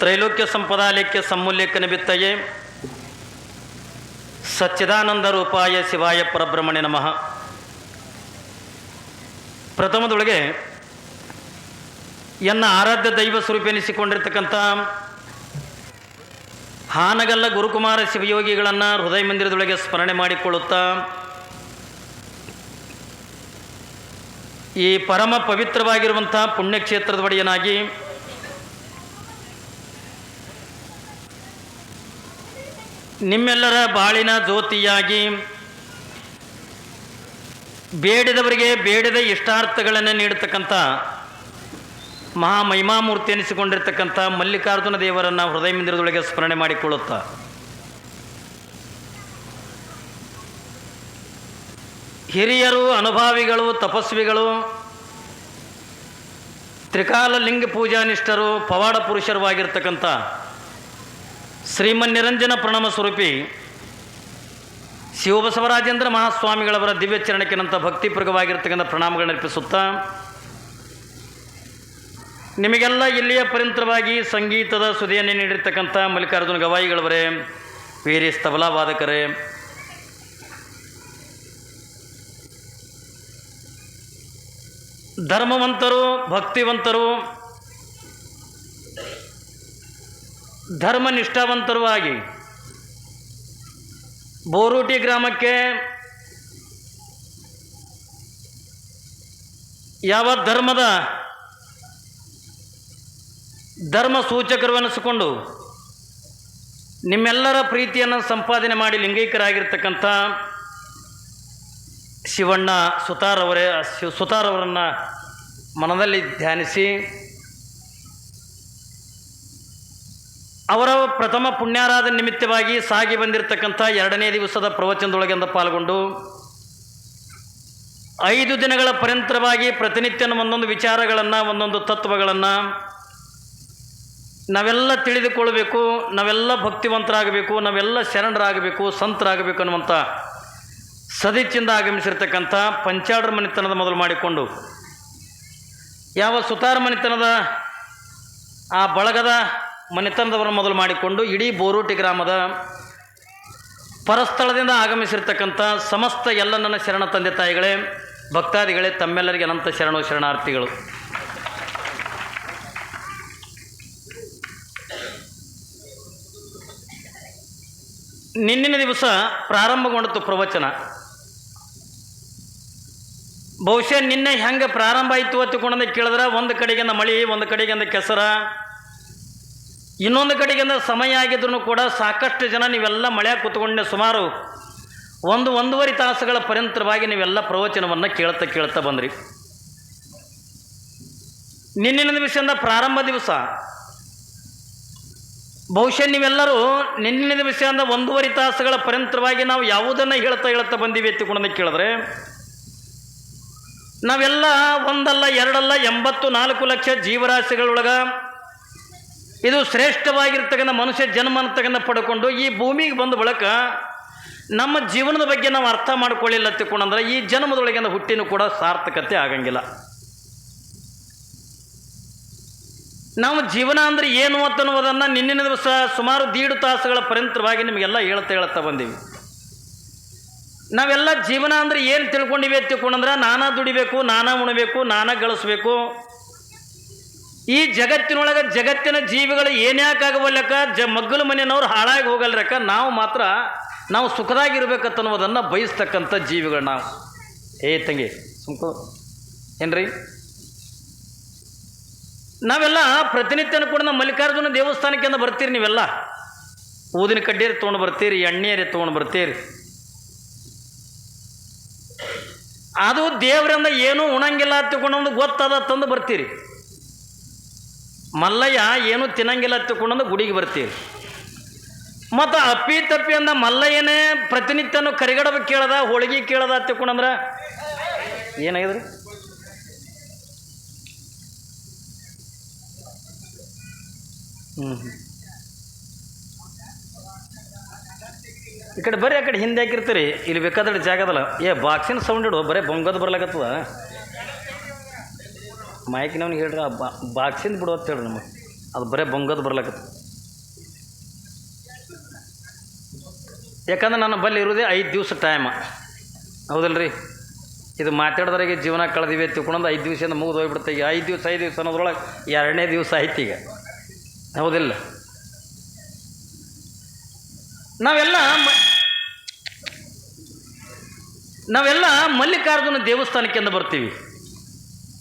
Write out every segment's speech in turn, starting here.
ತ್ರೈಲೋಕ್ಯ ಸಂಪದಾಲಯಕ್ಕೆ ಸಮೂಲ್ಯಕ್ಕೆ ನಿಮಿತ್ತಯೇ ಸಚ್ಚಿದಾನಂದ ರೂಪಾಯ ಶಿವಾಯ ಪರಬ್ರಹ್ಮಣ್ಯ ನಮಃ. ಪ್ರಥಮದೊಳಗೆ ಎನ್ನ ಆರಾಧ್ಯ ದೈವ ಸ್ವರೂಪ ಎನಿಸಿಕೊಂಡಿರ್ತಕ್ಕಂಥ ಹಾನಗಲ್ಲ ಗುರುಕುಮಾರ ಶಿವಯೋಗಿಗಳನ್ನು ಹೃದಯ ಮಂದಿರದೊಳಗೆ ಸ್ಮರಣೆ ಮಾಡಿಕೊಳ್ಳುತ್ತಾ, ಈ ಪರಮ ಪವಿತ್ರವಾಗಿರುವಂಥ ಪುಣ್ಯಕ್ಷೇತ್ರದ ಒಡೆಯನಾಗಿ ನಿಮ್ಮೆಲ್ಲರ ಬಾಳಿನ ಜ್ಯೋತಿಯಾಗಿ ಬೇಡಿದವರಿಗೆ ಬೇಡದ ಇಷ್ಟಾರ್ಥಗಳನ್ನು ನೀಡತಕ್ಕಂಥ ಮಹಾ ಮಹಿಮಾಮೂರ್ತಿ ಎನಿಸಿಕೊಂಡಿರ್ತಕ್ಕಂಥ ಮಲ್ಲಿಕಾರ್ಜುನ ದೇವರನ್ನು ಹೃದಯ ಮಂದಿರದೊಳಗೆ ಸ್ಮರಣೆ ಮಾಡಿಕೊಳ್ಳುತ್ತಾ. ಹಿರಿಯರು, ಅನುಭಾವಿಗಳು, ತಪಸ್ವಿಗಳು ತ್ರಿಕಾಲ ಲಿಂಗ ಪೂಜಾನಿಷ್ಠರು, ಪವಾಡ ಪುರುಷರುವಾಗಿರ್ತಕ್ಕಂಥ ಶ್ರೀಮನ್ ನಿರಂಜನ ಪ್ರಣಮ ಸ್ವರೂಪಿ ಶಿವಬಸವರಾಜೇಂದ್ರ ಮಹಾಸ್ವಾಮಿಗಳವರ ದಿವ್ಯ ಚರಣಕ್ಕಿನಂತ ಭಕ್ತಿಪೂರ್ವಕವಾಗಿರ್ತಕ್ಕಂಥ ಪ್ರಣಾಮಗಳನ್ನು ಅರ್ಪಿಸುತ್ತಾ, ನಿಮಗೆಲ್ಲ ಇಲ್ಲಿಯ ಪರಿಂತರವಾಗಿ ಸಂಗೀತದ ಸುದಿಯನ್ನೇ ನೀಡಿರ್ತಕ್ಕಂಥ ಮಲ್ಲಿಕಾರ್ಜುನ ಗವಾಯಿಗಳವರೇ ವೀರಿ ಸ್ತಬಲಾ ವಾದಕರೇ ಧರ್ಮವಂತರು, ಭಕ್ತಿವಂತರು ಧರ್ಮನಿಷ್ಠಾವಂತರು ಆಗಿ ಬೋರೂಟಿ ಗ್ರಾಮಕ್ಕೆ ಯಾವ ಧರ್ಮದ ಧರ್ಮ ಸೂಚಕರು ಎನಿಸಿಕೊಂಡು ನಿಮ್ಮೆಲ್ಲರ ಪ್ರೀತಿಯನ್ನು ಸಂಪಾದನೆ ಮಾಡಿ ಲಿಂಗೈಕ್ಯರಾಗಿರ್ತಕ್ಕಂಥ ಶಿವಣ್ಣ ಸುತಾರವರೇ ಸುತಾರವರನ್ನು ಮನದಲ್ಲಿ ಧ್ಯಾನಿಸಿ ಅವರ ಪ್ರಥಮ ಪುಣ್ಯಾರಾಧನ ನಿಮಿತ್ತವಾಗಿ ಸಾಗಿ ಬಂದಿರತಕ್ಕಂಥ ಎರಡನೇ ದಿವಸದ ಪ್ರವಚನದೊಳಗಿಂದ ಪಾಲ್ಗೊಂಡು ಐದು ದಿನಗಳ ಪರ್ಯಂತರವಾಗಿ ಪ್ರತಿನಿತ್ಯನ ಒಂದೊಂದು ವಿಚಾರಗಳನ್ನು, ಒಂದೊಂದು ತತ್ವಗಳನ್ನು ನಾವೆಲ್ಲ ತಿಳಿದುಕೊಳ್ಬೇಕು, ನಾವೆಲ್ಲ ಭಕ್ತಿವಂತರಾಗಬೇಕು, ನಾವೆಲ್ಲ ಶರಣರಾಗಬೇಕು, ಸಂತರಾಗಬೇಕು ಅನ್ನುವಂಥ ಸದಿಚ್ಚಿಂದ ಆಗಮಿಸಿರ್ತಕ್ಕಂಥ ಪಂಚಾಡ್ರ ಮನೆತನದ ಮೊದಲು ಮಾಡಿಕೊಂಡು ಯಾವ ಸುತಾರ ಮನೆತನದ ಆ ಬಳಗದ ಮನೆತನದವರನ್ನು ಮೊದಲು ಮಾಡಿಕೊಂಡು ಇಡೀ ಬೋರೂಟಿ ಗ್ರಾಮದ ಪರಸ್ಥಳದಿಂದ ಆಗಮಿಸಿರ್ತಕ್ಕಂಥ ಸಮಸ್ತ ಎಲ್ಲ ನನ್ನ ಶರಣ ತಂದೆ ತಾಯಿಗಳೇ, ಭಕ್ತಾದಿಗಳೇ, ತಮ್ಮೆಲ್ಲರಿಗೆ ಅನಂತ ಶರಣು ಶರಣಾರ್ಥಿಗಳು. ನಿನ್ನಿನ ದಿವಸ ಪ್ರಾರಂಭಗೊಂಡಿತು ಪ್ರವಚನ. ಬಹುಶಃ ನಿನ್ನೆ ಹೆಂಗೆ ಪ್ರಾರಂಭ ಆಯಿತು ಅಂತ ಕೇಳಿದ್ರೆ, ಒಂದು ಕಡೆಗಿಂದ ಮಳೆ, ಒಂದು ಕಡೆಗಿಂದ ಕೆಸರ ಇನ್ನೊಂದು ಕಡೆಗಿಂದ ಸಮಯ ಆಗಿದ್ರೂ ಕೂಡ ಸಾಕಷ್ಟು ಜನ ನೀವೆಲ್ಲ ಮಳೆ ಕೂತ್ಕೊಂಡೆ ಸುಮಾರು ಒಂದು ಒಂದೂವರೆ ತಾಸುಗಳ ಪರ್ಯಂತರವಾಗಿ ನೀವೆಲ್ಲ ಪ್ರವಚನವನ್ನು ಕೇಳ್ತಾ ಕೇಳ್ತಾ ಬಂದ್ರಿ. ನಿನ್ನಿನ ದಿವಸದಿಂದ ಪ್ರಾರಂಭ ದಿವಸ. ಬಹುಶಃ ನೀವೆಲ್ಲರೂ ನಿನ್ನಿನ ದಿವಸದಿಂದ ಒಂದೂವರೆ ತಾಸುಗಳ ಪರ್ಯಂತರವಾಗಿ ನಾವು ಯಾವುದನ್ನು ಹೇಳ್ತಾ ಹೇಳ್ತಾ ಬಂದೀವಿ ಎತ್ತಿಕೊಂಡು ಕೇಳಿದ್ರೆ, ನಾವೆಲ್ಲ ಒಂದಲ್ಲ ಎರಡಲ್ಲ ಎಂಬತ್ತು ನಾಲ್ಕು ಲಕ್ಷ ಜೀವರಾಶಿಗಳೊಳಗ ಇದು ಶ್ರೇಷ್ಠವಾಗಿರ್ತಕ್ಕಂಥ ಮನುಷ್ಯ ಜನ್ಮ ಅಂತಕ್ಕಂಥ ಪಡ್ಕೊಂಡು ಈ ಭೂಮಿಗೆ ಬಂದ ಬಳಕ ನಮ್ಮ ಜೀವನದ ಬಗ್ಗೆ ನಾವು ಅರ್ಥ ಮಾಡ್ಕೊಳ್ಳಿಲ್ಲ ತಿಳ್ಕೊಂಡಂದ್ರೆ ಈ ಜನ್ಮದೊಳಗಿನ ಹುಟ್ಟಿನೂ ಕೂಡ ಸಾರ್ಥಕತೆ ಆಗಂಗಿಲ್ಲ. ನಾವು ಜೀವನ ಅಂದರೆ ಏನು ಅಂತನ್ನುವುದನ್ನು ನಿನ್ನಿನ ದಿವಸ ಸುಮಾರು ದೀಡು ತಾಸುಗಳ ಪರ್ಯಂತರವಾಗಿ ನಿಮಗೆಲ್ಲ ಹೇಳ್ತಾ ಹೇಳ್ತಾ ಬಂದೀವಿ. ನಾವೆಲ್ಲ ಜೀವನ ಅಂದರೆ ಏನು ತಿಳ್ಕೊಂಡಿವಿ ತಿಳ್ಕೊಂಡಂದ್ರೆ ನಾನಾ ದುಡಿಬೇಕು, ನಾನಾ ಉಣಬೇಕು, ನಾನಾ ಗಳಿಸ್ಬೇಕು ಈ ಜಗತ್ತಿನೊಳಗೆ ಜಗತ್ತಿನ ಜೀವಿಗಳು ಏನ್ಯಾಕಾಗವಲ್ಲಕ್ಕ ಜ ಮಗ್ಗಲು ಮನೆಯವ್ರು ಹಾಳಾಗಿ ಹೋಗಲ್ರಕ್ಕ. ನಾವು ಮಾತ್ರ ನಾವು ಸುಖದಾಗಿರ್ಬೇಕತ್ತನ್ನುವುದನ್ನು ಬಯಸ್ತಕ್ಕಂಥ ಜೀವಿಗಳು ನಾವು. ಏ ತಂಗಿ, ಸುಮ್ಕೋ. ಏನ್ರಿ? ನಾವೆಲ್ಲ ಪ್ರತಿನಿತ್ಯನ ಕೂಡ ನಮ್ಮ ಮಲ್ಲಿಕಾರ್ಜುನ ದೇವಸ್ಥಾನಕ್ಕಿಂತ ಬರ್ತೀರಿ ನೀವೆಲ್ಲ. ಊದಿನ ಕಡ್ಡಿಯರಿ ತೊಗೊಂಡು ಬರ್ತೀರಿ, ಎಣ್ಣೆಯರಿ ತೊಗೊಂಡು ಬರ್ತೀರಿ. ಅದು ದೇವರಿಂದ ಏನೂ ಉಣಂಗಿಲ್ಲ ತಿಳ್ಕೊಂಡು ಗೊತ್ತದ ತಂದು ಬರ್ತೀರಿ. ಮಲ್ಲಯ್ಯ ಏನೂ ತಿನ್ನಂಗಿಲ್ಲ ತಿಳ್ಕೊಂಡೊಂದು ಗುಡಿಗೆ ಬರ್ತೀವಿ. ಮತ್ತು ಅಪ್ಪಿ ತಪ್ಪಿ ಅಂದ ಮಲ್ಲಯ್ಯನೇ ಪ್ರತಿನಿತ್ಯನೂ ಕರಿಗಡಬ ಕೇಳದ, ಹೋಳಿಗೆ ಕೇಳದ ತಿಳ್ಕೊಂಡಂದ್ರೆ ಏನಾಗಿದ್ರಿ? ಹ್ಞೂ ಈ ಕಡೆ ಬರ್ರಿ, ಆ ಕಡೆ ಹಿಂದೆ ಹಾಕಿರ್ತೀರಿ. ಇಲ್ಲಿ ಬೇಕಾದ್ರೆ ಜಾಗದಲ್ಲ ಏ ಬಾಕ್ಸಿನ ಸೌಂಡ್ ಇಡು, ಬರೀ ಬೊಂಗದು ಬರ್ಲಾಕತ್ತದ. ಮೈಕ್ನವ್ನಿಗೆ ಹೇಳ್ರಿ, ಆ ಬಾ ಬಾಕ್ಸಿಂದ ಬಿಡು ಅಂತ ಹೇಳ್ರಿ ನಮಗೆ. ಅದು ಬರೀ ಬಂಗದ ಬರ್ಲಕತ್ತ. ಯಾಕಂದ್ರೆ ನನ್ನ ಬಲ್ಲಿ ಇರೋದೇ ಐದು ದಿವಸ ಟೈಮ ಹೌದಲ್ರಿ? ಇದು ಮಾತಾಡಿದ್ರಾಗೆ ಜೀವನ ಕಳೆದಿವೆ ತಿಳ್ಕೊಂಡು ಐದು ದಿವಸದಿಂದ ಮುಗಿದು ಹೋಗ್ಬಿಡುತ್ತೆ ಈಗ ಐದು ದಿವಸ ಐದು ದಿವಸ ಅನ್ನೋದ್ರೊಳಗೆ ಎರಡನೇ ದಿವಸ ಆಯ್ತು ಈಗ. ಹೌದಿಲ್ಲ? ನಾವೆಲ್ಲ ನಾವೆಲ್ಲ ಮಲ್ಲಿಕಾರ್ಜುನ ದೇವಸ್ಥಾನಕ್ಕೆಂದು ಬರ್ತೀವಿ.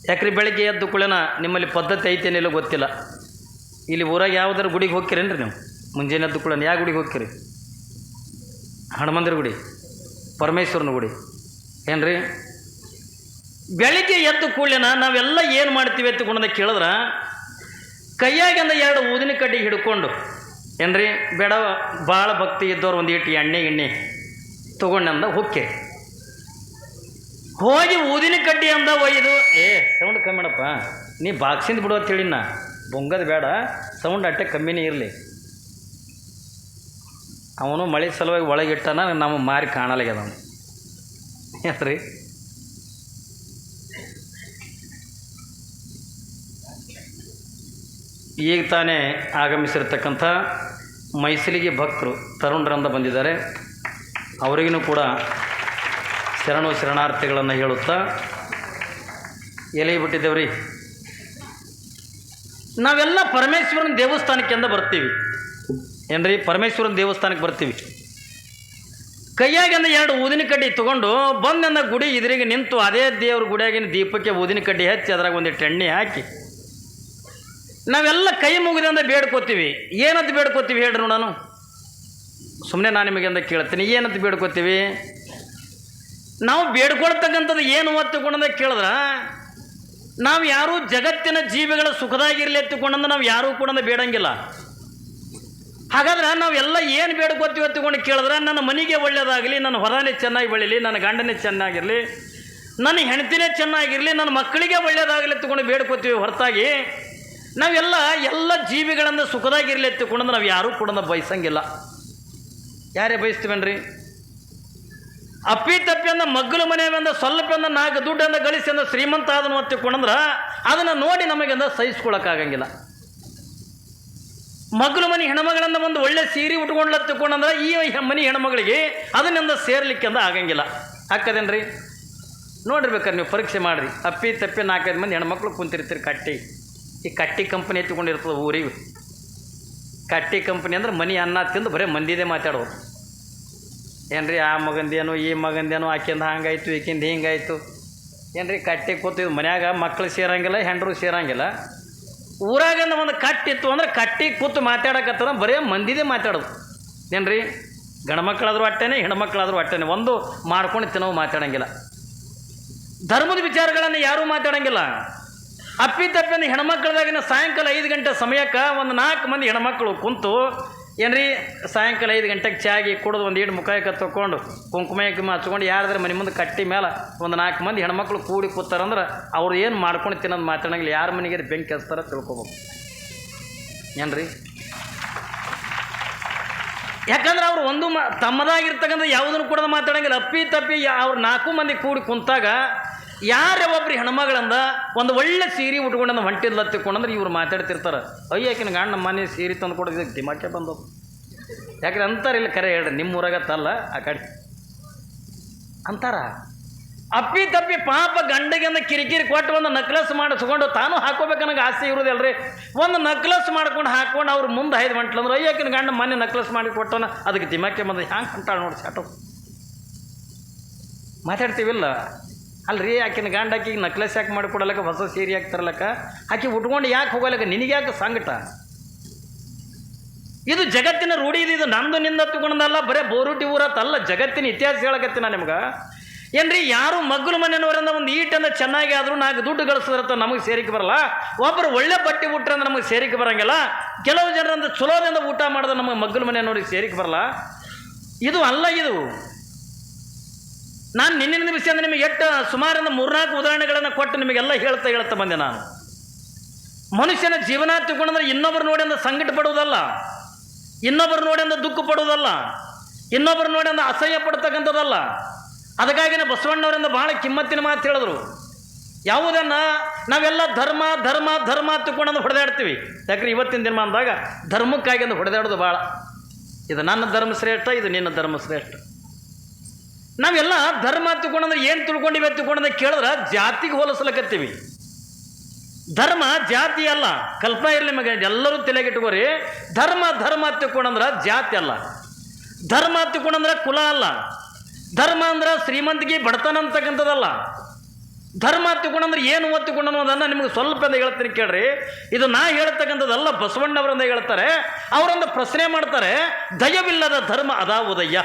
ಯಾಕ್ರಿ ಬೆಳಗ್ಗೆ ಎದ್ದು ಕುಳೆನ ನಿಮ್ಮಲ್ಲಿ ಪದ್ಧತಿ ಐತೇನಿಲ್ಲ ಗೊತ್ತಿಲ್ಲ. ಇಲ್ಲಿ ಊರಾಗ ಯಾವ್ದಾರು ಗುಡಿಗೆ ಹೋಗ್ತೀರೇನ್ರಿ ನೀವು? ಮುಂಜಾನೆ ಎದ್ದು ಕುಳೆನ ಯಾವ ಗುಡಿಗೆ ಹೋಗ್ತೀರಿ? ಹನುಮಂದ್ರ ಗುಡಿ, ಪರಮೇಶ್ವರನ ಗುಡಿ. ಏನ್ರಿ? ಬೆಳಿಗ್ಗೆ ಎದ್ದು ಕೂಡಲೇನ ನಾವೆಲ್ಲ ಏನು ಮಾಡ್ತೀವಿ ಎತ್ತುಕೊಂಡ ಕೇಳಿದ್ರೆ, ಕೈಯಾಗಿಂದ ಎರಡು ಊದಿನ ಕಡ್ಡಿ ಹಿಡ್ಕೊಂಡು, ಏನ್ರಿ, ಬೇಡ ಭಾಳ ಭಕ್ತಿ ಇದ್ದವ್ರು ಒಂದು ಇಟ್ಟು ಎಣ್ಣೆ ಎಣ್ಣೆ ತೊಗೊಂಡಂದ ಹೊಕ್ಕೆ. ಹೋಗಿ ಊದಿನ ಕಡ್ಡಿ ಅಂದ ಒಯ್ದು. ಏ, ಸೌಂಡ್ ಕಮ್ಮಿ ಮಾಡಪ್ಪ. ನೀ ಬಾಕ್ಸಿಂದ ಬಿಡು ಅಂತ ನಾ ಬೊಂಗದ ಬೇಡ. ಸೌಂಡ್ ಅಟ್ಟೆ ಕಮ್ಮಿನೇ ಇರಲಿ. ಅವನು ಮಳೆ ಸಲುವಾಗಿ ಒಳಗಿಟ್ಟನ ನಮ್ಮ ಮಾರಿ ಕಾಣಲಾಗ್ಯದ ಅವನು ರೀ ಈಗ ತಾನೇ ಆಗಮಿಸಿರ್ತಕ್ಕಂಥ ಮೈಸೂರಿಗೆ ಭಕ್ತರು ತರುಣರಂದ ಬಂದಿದ್ದಾರೆ. ಅವರಿಗೂ ಕೂಡ ಶರಣು ಶರಣಾರ್ಥಿಗಳನ್ನು ಹೇಳುತ್ತಾ ಎಲೆ ಬಿಟ್ಟಿದ್ದೇವ್ರಿ. ನಾವೆಲ್ಲ ಪರಮೇಶ್ವರನ ದೇವಸ್ಥಾನಕ್ಕೆಂದ ಬರ್ತೀವಿ. ಏನ್ರಿ? ಪರಮೇಶ್ವರನ ದೇವಸ್ಥಾನಕ್ಕೆ ಬರ್ತೀವಿ. ಕೈಯಾಗಿಂದ ಎರಡು ಊದಿನ ಕಡ್ಡಿ ತೊಗೊಂಡು ಬಂದಂದ ಗುಡಿ ಇದ್ರಿಗೆ ನಿಂತು ಅದೇ ದೇವ್ರ ಗುಡಿಯಾಗಿನ ದೀಪಕ್ಕೆ ಊದಿನ ಕಡ್ಡಿ ಹಚ್ಚಿ ಅದ್ರಾಗ ಒಂದಿಟ್ಟು ಎಣ್ಣೆ ಹಾಕಿ. ನಾವೆಲ್ಲ ಕೈ ಮುಗಿದಿಂದ ಬೇಡ್ಕೋತೀವಿ. ಏನಂತ ಬೇಡ್ಕೋತೀವಿ ಹೇಳ್ರಿ ನೋಡೋಣ ಸುಮ್ಮನೆ ನಾನು ನಿಮಗೆ ಅಂತ ಕೇಳ್ತೀನಿ. ಏನಂತ ಬೇಡ್ಕೋತೀವಿ? ನಾವು ಬೇಡ್ಕೊಳ್ತಕ್ಕಂಥದ್ದು ಏನು ಒತ್ತುಕೊಂಡಂದ ಕೇಳಿದ್ರೆ, ನಾವು ಯಾರೂ ಜಗತ್ತಿನ ಜೀವಿಗಳ ಸುಖದಾಗಿರಲಿ ಎತ್ತುಕೊಂಡಂದು ನಾವು ಯಾರೂ ಕೂಡ ಬೇಡಂಗಿಲ್ಲ. ಹಾಗಾದ್ರೆ ನಾವೆಲ್ಲ ಏನು ಬೇಡ್ಕೋತೀವಿ ಎತ್ತುಕೊಂಡು ಕೇಳಿದ್ರೆ, ನನ್ನ ಮನೆಗೆ ಒಳ್ಳೆಯದಾಗಲಿ ನನ್ನ ಹೊರನೇ ಚೆನ್ನಾಗಿ ಬೆಳೀಲಿ, ನನ್ನ ಗಂಡನೇ ಚೆನ್ನಾಗಿರಲಿ, ನನ್ನ ಹೆಂಡತಿನೇ ಚೆನ್ನಾಗಿರಲಿ, ನನ್ನ ಮಕ್ಕಳಿಗೆ ಒಳ್ಳೆಯದಾಗಲಿ ಎತ್ತುಕೊಂಡು ಬೇಡ್ಕೋತೀವಿ ಹೊರತಾಗಿ, ನಾವೆಲ್ಲ ಎಲ್ಲ ಜೀವಿಗಳನ್ನು ಸುಖದಾಗಿರಲಿ ಎತ್ತುಕೊಂಡು ನಾವು ಯಾರೂ ಕೂಡ ಬಯಸಂಗಿಲ್ಲ. ಯಾರೇ ಬಯಸ್ತೀವನ್ರಿ? ಅಪ್ಪಿ ತಪ್ಪಿ ಅಂದ ಮಗ್ಗಲ ಮನೆ ಅಂದ ಸ್ವಲ್ಪ ಅಂದ ನಾಲ್ಕು ದುಡ್ಡಂದ ಗಳಿಸಿ ಅಂದ, ಶ್ರೀಮಂತ ಆದನು ಹತ್ತಿಕೊಂಡ್ರೆ ಅದನ್ನು ನೋಡಿ ನಮಗೆಂದ ಸಹಿಸ್ಕೊಳಕ್ಕಾಗಂಗಿಲ್ಲ ಮಗ್ಗಲ ಮನೆ ಹೆಣ್ಮಗಳಂದ ಒಂದು ಒಳ್ಳೆ ಸೀರೆ ಉಟ್ಕೊಂಡ್ಲತ್ತಿಕೊಂಡಂದ್ರೆ ಈ ಹೆ- ಮನೆ ಹೆಣ್ಮಗಳಿಗೆ ಅದನ್ನಿಂದ ಸೇರ್ಲಿಕ್ಕೆ ಅಂದ ಆಗಂಗಿಲ್ಲ. ಹಾಕದೇನ್ರಿ? ನೋಡಿರ್ಬೇಕಾರೆ ನೀವು ಪರೀಕ್ಷೆ ಮಾಡಿರಿ. ಅಪ್ಪಿ ತಪ್ಪಿ ನಾಲ್ಕೈದು ಮಂದಿ ಹೆಣ್ಮಕ್ಳು ಕುಂತಿರ್ತೀರಿ ಕಟ್ಟಿ. ಈ ಕಟ್ಟಿ ಕಂಪನಿ ಎತ್ತಿಕೊಂಡಿರ್ತದೆ ಊರಿಗೆ. ಕಟ್ಟಿ ಕಂಪನಿ ಅಂದ್ರೆ ಮನಿ ಅನ್ನ ತಿಂದು ಬರೀ ಮಂದಿದೆ ಮಾತಾಡೋದು ಏನ್ರಿ ಆ ಮಗಂದೇನು, ಈ ಮಗಂದೇನು, ಆಕಿಂದ ಹಂಗಾಯ್ತು, ಈಕಿಂದ ಹಿಂಗಾಯ್ತು. ಏನ್ರಿ ಕಟ್ಟಿ ಕೂತು ಮನ್ಯಾಗ ಮಕ್ಕಳು ಸೇರಂಗಿಲ್ಲ, ಹೆಂಡರು ಸೇರಂಗಿಲ್ಲ. ಊರಾಗಂದ ಒಂದು ಕಟ್ಟಿತ್ತು ಅಂದ್ರೆ ಕಟ್ಟಿ ಕೂತು ಮಾತಾಡಕತ್ತದ, ಬರೀ ಮಂದಿದೆ ಮಾತಾಡೋದು. ಏನ್ರಿ? ಗಂಡ್ಮಕ್ಳಾದ್ರೂ ಅಟ್ಟೇನೆ ಹೆಣ್ಮಕ್ಳಾದ್ರೂ ಅಟ್ಟೇನೆ ಒಂದು ಮಾಡ್ಕೊಂಡು ತಿನ್ನೋ ಮಾತಾಡಂಗಿಲ್ಲ. ಧರ್ಮದ ವಿಚಾರಗಳನ್ನು ಯಾರೂ ಮಾತಾಡಂಗಿಲ್ಲ. ಅಪ್ಪಿ ತಪ್ಪಿನ ಹೆಣ್ಮಕ್ಳದಾಗಿನ ಸಾಯಂಕಾಲ ಐದು ಗಂಟೆ ಸಮಯಕ್ಕೆ ಒಂದು ನಾಲ್ಕು ಮಂದಿ ಹೆಣ್ಮಕ್ಳು ಕುಂತು ಏನ್ರಿ? ಸಾಯಂಕಾಲ ಐದು ಗಂಟೆಗೆ ಚಾಗಿ ಕುಡಿದು ಒಂದು ಈಡು ಮುಖಾಯಕ ತೊಗೊಂಡು ಕುಂಕುಮ ಗಿಮ ಹಚ್ಕೊಂಡು ಯಾರ್ದಾರ ಮನೆ ಮುಂದೆ ಕಟ್ಟಿ ಮೇಲೆ ಒಂದು ನಾಲ್ಕು ಮಂದಿ ಹೆಣ್ಮಕ್ಳು ಕೂಡಿ ಕೂತಾರಂದ್ರೆ ಅವ್ರು ಏನು ಮಾಡ್ಕೊಂಡು ತಿನ್ನೋದು ಮಾತಾಡಂಗಿಲ್ಲ. ಯಾರ ಮನೆಗೆ ಬೆಂಕಿ ಹಚ್ತಾರ ತಿಳ್ಕೊಬೇಕು. ಏನ್ರಿ? ಯಾಕಂದ್ರೆ ಅವ್ರು ಒಂದು ಮ ತಮ್ಮದಾಗಿರ್ತಕ್ಕಂಥ ಯಾವುದನ್ನು ಕೂಡ ಮಾತಾಡಂಗಿಲ್ಲ. ಅಪ್ಪಿ ತಪ್ಪಿ ಅವ್ರು ನಾಲ್ಕು ಮಂದಿ ಕೂಡಿ ಕುಂತಾಗ ಯಾರೇ ಒಬ್ರು ಹೆಣ್ಮಗಳಂದ ಒಂದು ಒಳ್ಳೆ ಸೀರೆ ಉಟ್ಕೊಂಡು ಹೊಂಟಿಲ್ಲ ತಿಳ್ಕೊಂಡಂದ್ರೆ ಇವ್ರು ಮಾತಾಡ್ತಿರ್ತಾರೆ. ಅಯ್ಯ ಗಾಣ ನಮ್ಮ ಮನೆ ಸೀರೆ ತಂದು ಕೊಡೋದು ದಿಮಾಕೆ ಬಂದವು ಯಾಕಂದ್ರೆ ಅಂತಾರಿಲ್ಲ ಕರೆ ಹೇಳ್ರಿ, ನಿಮ್ಮ ತಲ್ಲ, ಆ ಕಡೆ. ಅಂತಾರ? ಅಪ್ಪಿ ತಪ್ಪಿ ಪಾಪ ಗಂಡಗಿಂದ ಕಿರಿಕಿರಿ ಕೊಟ್ಟು ಒಂದು ನಕ್ಲಸ್ ಮಾಡಿಸ್ಕೊಂಡು ತಾನು ಹಾಕೋಬೇಕನ್ನಂಗೆ ಆಸೆ ಇರೋದಲ್ರಿ ಒಂದು ನಕ್ಲಸ್ ಮಾಡ್ಕೊಂಡು ಹಾಕ್ಕೊಂಡು ಅವ್ರು ಮುಂದೆ ಐದು ಮಂಟ್ಲಂದ್ರೆ ಅಯ್ಯಾಕಿನ ಗಂಡ ಮನೆ ನಕ್ಲಸ್ ಮಾಡಿ ಕೊಟ್ಟವನ, ಅದಕ್ಕೆ ದಿಮಾಕೆ ಬಂದ ಹ್ಯಾಂಗೆ ಅಂತಾಳೆ ನೋಡಿ ಸಾಟು ಮಾತಾಡ್ತೀವಿಲ್ಲ? ಅಲ್ರಿ, ಆಕಿನ ಗಂಡ ಆಕಿಗೆ ನಕ್ಲೆಸ್ ಯಾಕೆ ಮಾಡಿಕೊಡಲಕ್ಕ, ಹೊಸ ಸೀರೆ ಯಾಕೆ ತರಲಕ್ಕ? ಆಕಿ ಉಟ್ಕೊಂಡು ಯಾಕೆ ಹೋಗಲಕ್ಕ? ನಿನಗೆ ಯಾಕೆ ಸಂಕಟ? ಇದು ಜಗತ್ತಿನ ರೂಢಿ ಇದು ಇದು ನಮ್ದು ನಿಂದ ತಗೊಂಡಲ್ಲ, ಬರೇ ಬೋರುಟಿ ಊರತ್ತಲ್ಲ ಜಗತ್ತಿನ ಇತಿಹಾಸ ಹೇಳಕತ್ತಿನ ನಿಮ್ಗೆ. ಏನ್ರಿ, ಯಾರು ಮಗ್ಗಲು ಮನೆಯವರಿಂದ ಒಂದು ಈಟನ್ನು ಚೆನ್ನಾಗಿ ಆದರೂ ನಾಲ್ಕು ದುಡ್ಡು ಗಳಿಸಿದ್ರತ್ತ ನಮಗೆ ಸೇರಿಕೆ ಬರಲ್ಲ? ಒಬ್ಬರು ಒಳ್ಳೆ ಬಟ್ಟೆ ಉಟ್ರೆ ಅಂದ್ರೆ ನಮಗೆ ಸೇರಿಕೆ ಬರೋಂಗಿಲ್ಲ? ಕೆಲವು ಜನರಂದ್ರೆ ಚಲೋದಿಂದ ಊಟ ಮಾಡಿದ್ರೆ ನಮಗೆ ಮಗ್ಗಲು ಮನೆಯವ್ರಿಗೆ ಸೇರಿಕೆ ಬರಲ್ಲ? ಇದು ಅಲ್ಲ ಇದು. ನಾನು ನಿನ್ನಿನ ವಿಷಯ ಅಂದರೆ ನಿಮಗೆ ಎಷ್ಟು ಸುಮಾರಿಂದ ಮೂರ್ನಾಲ್ಕು ಉದಾಹರಣೆಗಳನ್ನು ಕೊಟ್ಟು ನಿಮಗೆಲ್ಲ ಹೇಳ್ತಾ ಹೇಳ್ತಾ ಬಂದೆ ನಾನು. ಮನುಷ್ಯನ ಜೀವನ ತಿಳ್ಕೊಂಡ್ರೆ ಇನ್ನೊಬ್ಬರು ನೋಡಿ ಅಂದ್ರೆ ಸಂಕಟ ಪಡುವುದಲ್ಲ. ಇನ್ನೊಬ್ಬರು ನೋಡಿ ಅಂದ್ರೆ ದುಃಖ ಪಡುವುದಲ್ಲ. ಇನ್ನೊಬ್ಬರು ನೋಡಿ ಅಂದ್ರೆ ಅಸಹ್ಯ ಪಡ್ತಕ್ಕಂಥದ್ದಲ್ಲ. ಅದಕ್ಕಾಗಿನೇ ಬಸವಣ್ಣವರಿಂದ ಬಹಳ ಕಿಮ್ಮತ್ತಿನ ಮಾತು ಹೇಳಿದ್ರು. ಯಾವುದನ್ನ ನಾವೆಲ್ಲ ಧರ್ಮ ಧರ್ಮ ಧರ್ಮ ತಗೊಂಡು ಹೊಡೆದಾಡ್ತೀವಿ. ಯಾಕಂದ್ರೆ ಇವತ್ತಿನ ದಿನ ಅಂದಾಗ ಧರ್ಮಕ್ಕಾಗಿ ಅಂದು ಹೊಡೆದಾಡೋದು ಭಾಳ ಇದು ನನ್ನ ಧರ್ಮ ಶ್ರೇಷ್ಠ, ಇದು ನಿನ್ನ ಧರ್ಮ ಶ್ರೇಷ್ಠ. ನಾವೆಲ್ಲ ಧರ್ಮ ತಿಳ್ಕೊಂಡಂದ್ರೆ ಏನು ತಿಳ್ಕೊಂಡಿವೆ ತಿಳ್ಕೊಂಡ್ರೆ ಕೇಳಿದ್ರೆ ಜಾತಿಗೆ ಹೋಲಿಸ್ಲಕತ್ತೀವಿ. ಧರ್ಮ ಜಾತಿ ಅಲ್ಲ. ಕಲ್ಪನಾ ಇರಲಿ ನಿಮಗೆ ಎಲ್ಲರೂ ತಲೆಗಿಟ್ಕೋರಿ. ಧರ್ಮ ಧರ್ಮ ತಿಳ್ಕೊಂಡಂದ್ರೆ ಜಾತಿ ಅಲ್ಲ. ಧರ್ಮ ತಿಳ್ಕೊಂಡಂದ್ರೆ ಕುಲ ಅಲ್ಲ. ಧರ್ಮ ಅಂದ್ರೆ ಶ್ರೀಮಂತಿಗೆ ಬಡತನ ಅಂತಕ್ಕಂಥದ್ದಲ್ಲ. ಧರ್ಮ ತಿಳ್ಕೊಂಡ್ರೆ ಏನು ಓದ್ತಿಕೊಂಡು ಅನ್ನೋದನ್ನು ನಿಮಗೆ ಸ್ವಲ್ಪ ಅಂತ ಹೇಳ್ತೀನಿ ಕೇಳ್ರಿ. ಇದು ನಾ ಹೇಳ್ತಕ್ಕಂಥದ್ದಲ್ಲ ಬಸವಣ್ಣವರಿಂದ ಹೇಳ್ತಾರೆ. ಅವರೊಂದು ಪ್ರಶ್ನೆ ಮಾಡ್ತಾರೆ, ದಯವಿಲ್ಲದ ಧರ್ಮ ಅದಾವುದಯ್ಯ?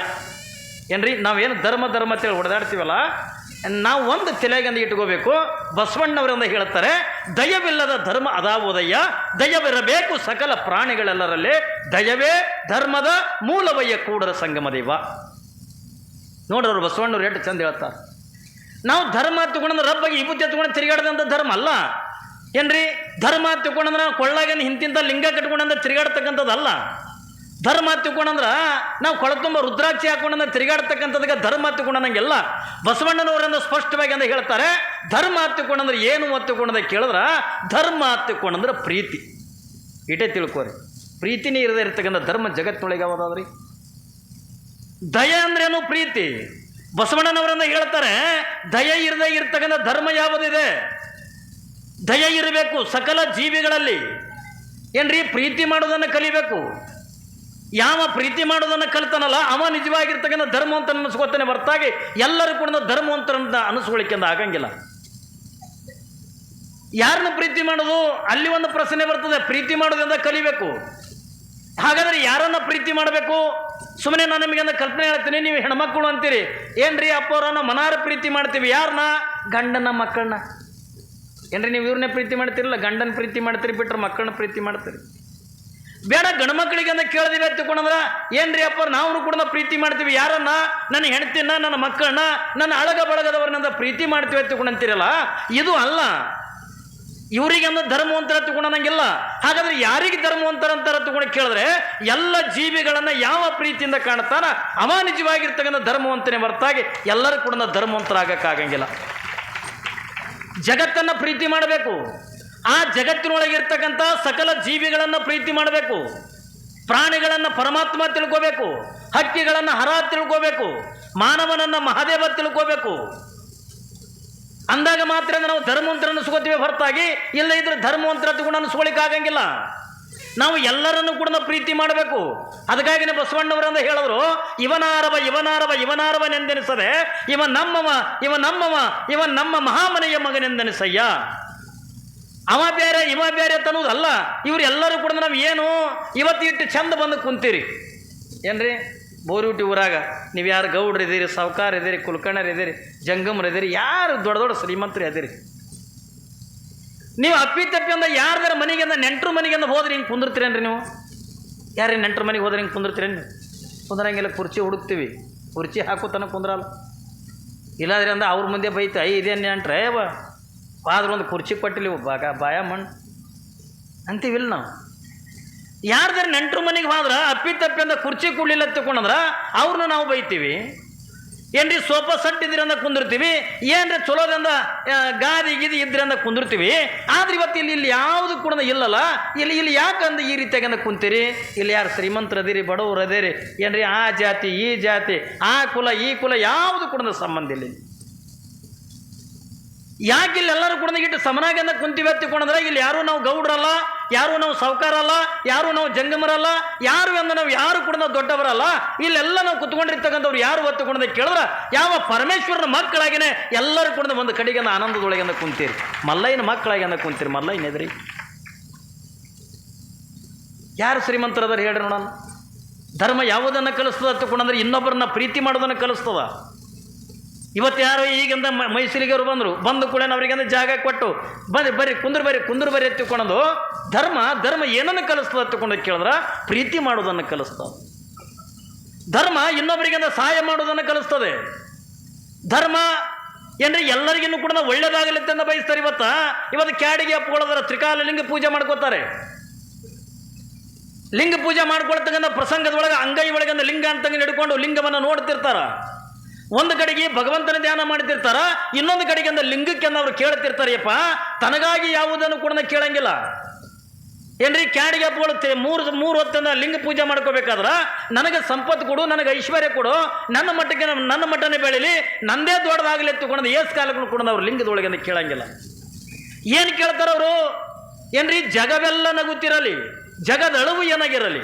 ಏನ್ರಿ, ನಾವೇನು ಧರ್ಮ ಧರ್ಮ ಅಂತೇಳಿ ಹೊಡೆದಾಡ್ತೀವಲ್ಲ ನಾವು ಒಂದು ತಲೆಗಂದು ಇಟ್ಕೋಬೇಕು. ಬಸವಣ್ಣವರಿಂದ ಹೇಳ್ತಾರೆ, ದಯವಿಲ್ಲದ ಧರ್ಮ ಅದಾವುದಯ್ಯ ದಯವಿರಬೇಕು ಸಕಲ ಪ್ರಾಣಿಗಳೆಲ್ಲರಲ್ಲಿ. ದಯವೇ ಧರ್ಮದ ಮೂಲವಯ್ಯ ಕೂಡರ ಸಂಗಮ ದೈವ. ನೋಡ್ರವ್ರು ಬಸವಣ್ಣವ್ರು ಎಷ್ಟು ಚಂದ ಹೇಳ್ತಾರೆ. ನಾವು ಧರ್ಮ ತಗೊಂಡ್ರೆ ರಬ್ಬಗೆ ವಿಭೂತಿ ತಗೊಂಡು ತಿರುಗಾಡ್ದಂಥ ಧರ್ಮ ಅಲ್ಲ. ಏನ್ರಿ, ಧರ್ಮ ತಗೊಂಡಂದ್ರೆ ಕೊಳ್ಳಾಗೇನು ಹಿಂತಿಂತ ಲಿಂಗ ಕಟ್ಕೊಂಡಂತ ತಿರುಗಾಡ್ತಕ್ಕಂಥದ್ದಲ್ಲ. ಧರ್ಮ ತಿಳ್ಕೊಂಡಂದ್ರ ನಾವು ಕೊಳತುಂಬ ರುದ್ರಾಕ್ಷಿ ಹಾಕೊಂಡಂದ್ರೆ ತಿರುಗಾಡ್ತಕ್ಕಂಥದಕ್ಕೆ ಧರ್ಮ ತಿಳ್ಕೊಂಡಂಗೆಲ್ಲ ಬಸವಣ್ಣನವರನ್ನ ಸ್ಪಷ್ಟವಾಗಿ ಅಂತ ಹೇಳ್ತಾರೆ, ಧರ್ಮ ತಿಳ್ಕೊಂಡಂದ್ರೆ ಏನು ತಿಳ್ಕೊಂಡಂದ್ರೆ ಕೇಳಿದ್ರೆ, ಧರ್ಮ ತಿಳ್ಕೊಂಡಂದ್ರೆ ಪ್ರೀತಿ. ಇಟೇ ತಿಳ್ಕೊರಿ. ಪ್ರೀತಿನೇ ಇರದೇ ಇರ್ತಕ್ಕಂಥ ಧರ್ಮ ಜಗತ್ತಿನೊಳಗೆ ಯಾವುದಾದ್ರಿ ದಯ ಅಂದ್ರೇನು ಪ್ರೀತಿ? ಬಸವಣ್ಣನವರನ್ನ ಹೇಳ್ತಾರೆ, ದಯ ಇರದೇ ಇರ್ತಕ್ಕಂಥ ಧರ್ಮ ಯಾವುದಿದೆ? ದಯ ಇರಬೇಕು ಸಕಲ ಜೀವಿಗಳಲ್ಲಿ. ಏನ್ರಿ? ಪ್ರೀತಿ ಮಾಡೋದನ್ನು ಕಲಿಬೇಕು. ಯಾವ ಪ್ರೀತಿ ಮಾಡೋದನ್ನು ಕಲಿತಾನಲ್ಲ, ಅವ ನಿಜವಾಗಿರ್ತಕ್ಕಂಥ ಧರ್ಮವಂತ ಅನ್ನಿಸ್ಕೊತಾನೆ ಹೊರತಾಗಿ ಎಲ್ಲರೂ ಕೂಡ ಧರ್ಮವಂತರಂತ ಅನಿಸ್ಕೊಳ್ಳಿಕ್ಕೆ ಆಗಂಗಿಲ್ಲ. ಯಾರನ್ನ ಪ್ರೀತಿ ಮಾಡೋದು? ಅಲ್ಲಿ ಒಂದು ಪ್ರಶ್ನೆ ಬರ್ತದೆ, ಪ್ರೀತಿ ಮಾಡೋದ್ರಿಂದ ಕಲಿಬೇಕು? ಹಾಗಾದ್ರೆ ಯಾರನ್ನ ಪ್ರೀತಿ ಮಾಡಬೇಕು? ಸುಮ್ಮನೆ ನಾನು ನಿಮಗೆ ಕಲ್ಪನೆ ಹೇಳ್ತೀನಿ, ನೀವು ಹೆಣ್ಮಕ್ಳು ಅಂತೀರಿ. ಏನ್ರಿ ಅಪ್ಪವ್ರನ್ನ ಮನಾರ ಪ್ರೀತಿ ಮಾಡ್ತೀವಿ ಯಾರನ್ನ ಗಂಡನ ಮಕ್ಕಳನ್ನ. ಏನ್ರಿ ನೀವು ಇವ್ರನ್ನೇ ಪ್ರೀತಿ ಮಾಡ್ತೀರಲ್ಲ, ಗಂಡನ ಪ್ರೀತಿ ಮಾಡ್ತೀರಿ ಬಿಟ್ರೆ ಮಕ್ಕಳನ್ನ ಪ್ರೀತಿ ಮಾಡ್ತೀರಿ? ಬೇಡ, ಗಂಡು ಮಕ್ಕಳಿಗೆ ಅಂತ ಕೇಳಿದಿವಿ ತಿಳ್ಕೊಂಡ್ರ. ಏನ್ರಿ ಅಪ್ಪ ನಾವು ಕೂಡ ಪ್ರೀತಿ ಮಾಡ್ತೀವಿ. ಯಾರನ್ನ? ನನ್ನ ಹೆಣ್ತಿನ ನನ್ನ ಮಕ್ಕಳನ್ನ, ನನ್ನ ಅಳಗ ಬಳಗದವ್ರನ್ನ ಪ್ರೀತಿ ಮಾಡ್ತೀವಿ ತಿಳ್ಕೊಂಡಂತೀರಲ್ಲ? ಇದು ಅಲ್ಲ. ಇವರಿಗೆ ಅಂದ್ರೆ ಧರ್ಮವಂತರ ತಗೊಂಡಂಗಿಲ್ಲ ಹಾಗಾದ್ರೆ ಯಾರಿಗೆ ಧರ್ಮವಂತರ ಅಂತಾರ ತಗೊಂಡು ಕೇಳಿದ್ರೆ, ಎಲ್ಲ ಜೀವಿಗಳನ್ನ ಯಾವ ಪ್ರೀತಿಯಿಂದ ಕಾಣ್ತಾನ ಅವ ನಿಜವಾಗಿರ್ತಕ್ಕಂಥ ಧರ್ಮವಂತನೇ ಹೊರತಾಗಿ ಎಲ್ಲರೂ ಕೂಡ ಧರ್ಮವಂತರಾಗಕ್ಕಾಗಂಗಿಲ್ಲ ಜಗತ್ತನ್ನು ಪ್ರೀತಿ ಮಾಡಬೇಕು. ಆ ಜಗತ್ತಿನೊಳಗಿರ್ತಕ್ಕಂಥ ಸಕಲ ಜೀವಿಗಳನ್ನು ಪ್ರೀತಿ ಮಾಡಬೇಕು. ಪ್ರಾಣಿಗಳನ್ನು ಪರಮಾತ್ಮ ತಿಳ್ಕೋಬೇಕು. ಹಕ್ಕಿಗಳನ್ನು ಹರ ತಿಳ್ಕೋಬೇಕು. ಮಾನವನನ್ನು ಮಹಾದೇವ ತಿಳ್ಕೋಬೇಕು. ಅಂದಾಗ ಮಾತ್ರ ನಾವು ಧರ್ಮವಂತರ ಅನಿಸ್ಕೋತೀವಿ ಹೊರತಾಗಿ ಇಲ್ಲ ಇದ್ರೆ ಧರ್ಮವಂತರ ಕೂಡ ಅನಿಸ್ಕೊಳಿಕ್ಕಾಗಂಗಿಲ್ಲ ನಾವು ಎಲ್ಲರನ್ನು ಕೂಡ ಪ್ರೀತಿ ಮಾಡಬೇಕು. ಅದಕ್ಕಾಗಿನೇ ಬಸವಣ್ಣವರಂದ ಹೇಳಿದ್ರು ಇವನಾರವ ಇವನಾರವ ಇವನಾರವನೆಂದೆನಿಸದೆ ಇವ ನಮ್ಮವ ಇವ ನಮ್ಮವ, ಇವ ನಮ್ಮ ಮಹಾಮನೆಯ ಮಗನೆಂದೆನಿಸಯ್ಯ. ಅವ ಬೇರೆ, ಇವ ಬೇರೆ ಅನ್ನೋದಲ್ಲ ಇವ್ರು ಎಲ್ಲರೂ ಕೂಡ ನಾವು ಏನು? ಇವತ್ತು ಇಟ್ಟು ಚಂದ ಬಂದು ಕುಂತೀರಿ. ಏನ್ರಿ? ಬೋರುಟಿ ಊರಾಗ ನೀವು ಯಾರು ಗೌಡ್ರು ಇದ್ದೀರಿ ಸಾವುಕಾರ ಇದ್ದೀರಿ ಕುಲಕರ್ಣರು ಇದ್ದೀರಿ ಜಂಗಮರು ಇದ್ದೀರಿ ಯಾರು ದೊಡ್ಡ ದೊಡ್ಡ ಶ್ರೀಮಂತರು ಇದ್ದೀರಿ ನೀವು ಅಪ್ಪಿ ತಪ್ಪಿ ಅಂದ ಯಾರ್ದಾರ ಮನೆಗೆ ಅಂದ ನೆಂಟ್ರ ಮನೆಗೆ ಹೋದ್ರೆ ಹಿಂಗೆ ಕುಂದಿರ್ತೀರೇನ್ರಿ ನೀವು? ಯಾರೇ ನೆಂಟ್ರ ಮನೆಗೆ ಹೋದ್ರೆ ಹಿಂಗೆ ಕುಂದಿರ್ತೀರೇನು ನೀವು ಕುಂದ್ರಂಗಿಲ್ಲ, ಕುರ್ಚಿ ಹುಡುಕ್ತೀವಿ. ಕುರ್ಚಿ ಹಾಕೋತನ ಕುಂದ್ರಲ್ಲ. ಇಲ್ಲಾದ್ರೆ ಅಂದ ಅವ್ರ ಮುಂದೆ ಬೈತು ಐ ಇದೇನು ನೆಂಟ್ರೆ, ಬಾ. ಒಂದು ಕುರ್ಚಿ ಕೊಟ್ಟಿಲ್ಲ ಒಬ್ಬಾಗ ಬಾಗ ಬಾಯ ಮಣ್ಣು ಅಂತೀವಿಲ್ಲ ನಾವು. ಯಾರ್ದಾರು ನೆಂಟ್ರ ಮನೆಗೆ ಹೋದ್ರೆ, ಅಪ್ಪಿ ತಪ್ಪಿ ಅಂದ ಕುರ್ಚಿ ಕೊಡ್ಲಿಲ್ಲ ತಗೊಂಡ್ರ ಅವ್ರನ್ನ ನಾವು ಬೈತೀವಿ. ಏನ್ರಿ ಸೋಫಾ ಸೆಟ್ ಇದ್ರಿ ಅಂದ ಕುಂದಿರ್ತೀವಿ, ಏನ್ರಿ ಚಲೋದ್ರಿಂದ ಗಾದಿ ಗಿದಿ ಇದ್ರಿ ಅಂದ ಕುಂದಿರ್ತೀವಿ. ಆದ್ರೆ ಇವತ್ತು ಇಲ್ಲಿ ಇಲ್ಲಿ ಯಾವುದು ಕೂಡ ಇಲ್ಲಲ್ಲ, ಇಲ್ಲಿ ಇಲ್ಲಿ ಯಾಕಂದ ಈ ರೀತಿಯಾಗಿ ಅಂದ ಕುಂತೀರಿ? ಇಲ್ಲಿ ಯಾರು ಶ್ರೀಮಂತರು ಅದಿರಿ, ಬಡವರು ಅದಿರಿ, ಏನ್ರಿ ಆ ಜಾತಿ, ಈ ಜಾತಿ, ಆ ಕುಲ, ಈ ಕುಲ, ಯಾವುದು ಕೂಡ ಸಂಬಂಧ ಇಲ್ಲಿ. ಯಾಕೆ ಇಲ್ಲಿ ಎಲ್ಲರೂ ಕೂಡ ಇಟ್ಟು ಸಮನಾಗಿಂದ ಕುಂತೀವಿ ಎತ್ತಿಕೊಂಡ್ರೆ ಇಲ್ಲಿ ಯಾರು ನಾವು ಗೌಡ್ರಲ್ಲ, ಯಾರು ನಾವು ಸಾವುಕಾರಲ್ಲ, ಯಾರು ನಾವು ಜಂಗಮರಲ್ಲ, ಯಾರು ಅಂದ್ರೆ ನಾವು ಯಾರು ಕೂಡ ದೊಡ್ಡವರಲ್ಲ, ಇಲ್ಲೆಲ್ಲ ನಾವು ಕುತ್ಕೊಂಡಿರ್ತಕ್ಕಂಥವ್ರು ಯಾರು ಒತ್ತುಕೊಂಡ ಕೇಳಿದ್ರೆ ಯಾವ ಪರಮೇಶ್ವರನ ಮಕ್ಕಳಾಗಿನೇ ಎಲ್ಲರೂ ಕೂಡ ಒಂದು ಕಡೆಗೆ ಆನಂದದೊಳಗೆ ಕುಂತೀರಿ. ಮಲ್ಲಯ್ಯನ ಮಕ್ಕಳಾಗಿ ಅಂದ ಕುಂತೀರಿ. ಮಲ್ಲಯ್ಯನ ಎದ್ರಿ. ಯಾರು ಶ್ರೀಮಂತರದಾರ ಹೇಳ್ರಿ ನೋಡೋಣ ಧರ್ಮ ಯಾವುದನ್ನು ಕಲಿಸ್ತದ ಅತ್ತುಕೊಂಡಂದ್ರೆ ಇನ್ನೊಬ್ಬರನ್ನ ಪ್ರೀತಿ ಮಾಡೋದನ್ನು ಕಲಿಸ್ತದ. ಇವತ್ತು ಯಾರೋ ಈಗಿಂದ ಮೈಸೂರಿಗವರು ಬಂದರು. ಬಂದು ಕೂಡ ಅವರಿಗೆಂದ ಜಾಗ ಕೊಟ್ಟು ಬರ್ರಿ ಬರ್ರಿ ಕುಂದ್ರ ಬರ್ರಿ ಕುಂದ್ರ ಬರ್ರಿ ಎತ್ತಿಕೊಂಡು ಧರ್ಮ ಧರ್ಮ ಏನನ್ನು ಕಲಿಸ್ತದೆ ಎತ್ತಿಕೊಂಡು ಕೇಳಿದ್ರೆ? ಪ್ರೀತಿ ಮಾಡೋದನ್ನು ಕಲಿಸ್ತದೆ. ಧರ್ಮ ಇನ್ನೊಬ್ಬರಿಗಂದ ಸಹಾಯ ಮಾಡೋದನ್ನು ಕಲಿಸ್ತದೆ. ಧರ್ಮ ಏನ್ರಿ, ಎಲ್ಲರಿಗಿನ್ನೂ ಕೂಡ ಒಳ್ಳೇದಾಗಲಿತ್ತೆ ಅಂತ ಬಯಸ್ತಾರೆ ಇವತ್ತ? ಇವತ್ತು ಕ್ಯಾಡಿಗೆ ಅಪ್ಕೊಳ್ಳೋದರ ತ್ರಿಕಾಲ ಲಿಂಗ ಪೂಜೆ ಮಾಡ್ಕೋತಾರೆ. ಲಿಂಗ ಪೂಜೆ ಮಾಡ್ಕೊಳ್ತಕ್ಕಂಥ ಪ್ರಸಂಗದೊಳಗೆ ಅಂಗೈ ಒಳಗಂದ ಲಿಂಗ ಅಂತಂಗೆ ಹಿಡ್ಕೊಂಡು ಲಿಂಗವನ್ನು ನೋಡ್ತಿರ್ತಾರ. ಒಂದು ಕಡೆಗೆ ಭಗವಂತನ ಧ್ಯಾನ ಮಾಡ್ತಿರ್ತಾರ ಇನ್ನೊಂದು ಕಡೆಗೆ ಲಿಂಗಕ್ಕೆ ಅವರು ಕೇಳ್ತಿರ್ತಾರೆಯಪ್ಪ ತನಗಾಗಿ ಯಾವುದನ್ನು ಕೂಡ ಕೇಳಂಗಿಲ್ಲ. ಏನ್ರಿ, ಕ್ಯಾಡಿಗೆ ಬೋಳುತ್ತೆ ಮೂರು ಮೂರು ಹೊತ್ತಿಂದ ಲಿಂಗ ಪೂಜೆ ಮಾಡ್ಕೋಬೇಕಾದ್ರ ನನಗೆ ಸಂಪತ್ತು ಕೊಡು, ನನಗೆ ಐಶ್ವರ್ಯ ಕೊಡು, ನನ್ನ ಮಟ್ಟಕ್ಕೆ ನನ್ನ ಮಟ್ಟನೇ ಬೆಳೀಲಿ, ನಂದೇ ದೊಡ್ಡದಾಗಲಿ ತಗೊಂಡು ಏಸ್ ಕಾಲಕ್ಕೆ ಕೂಡ ಅವ್ರು ಲಿಂಗದೊಳಗೆ ಕೇಳಂಗಿಲ್ಲ. ಏನು ಕೇಳ್ತಾರ ಅವರು ಏನ್ರಿ, ಜಗವೆಲ್ಲ ನಗುತ್ತಿರಲಿ, ಜಗದಳವು ಏನಾಗಿರಲಿ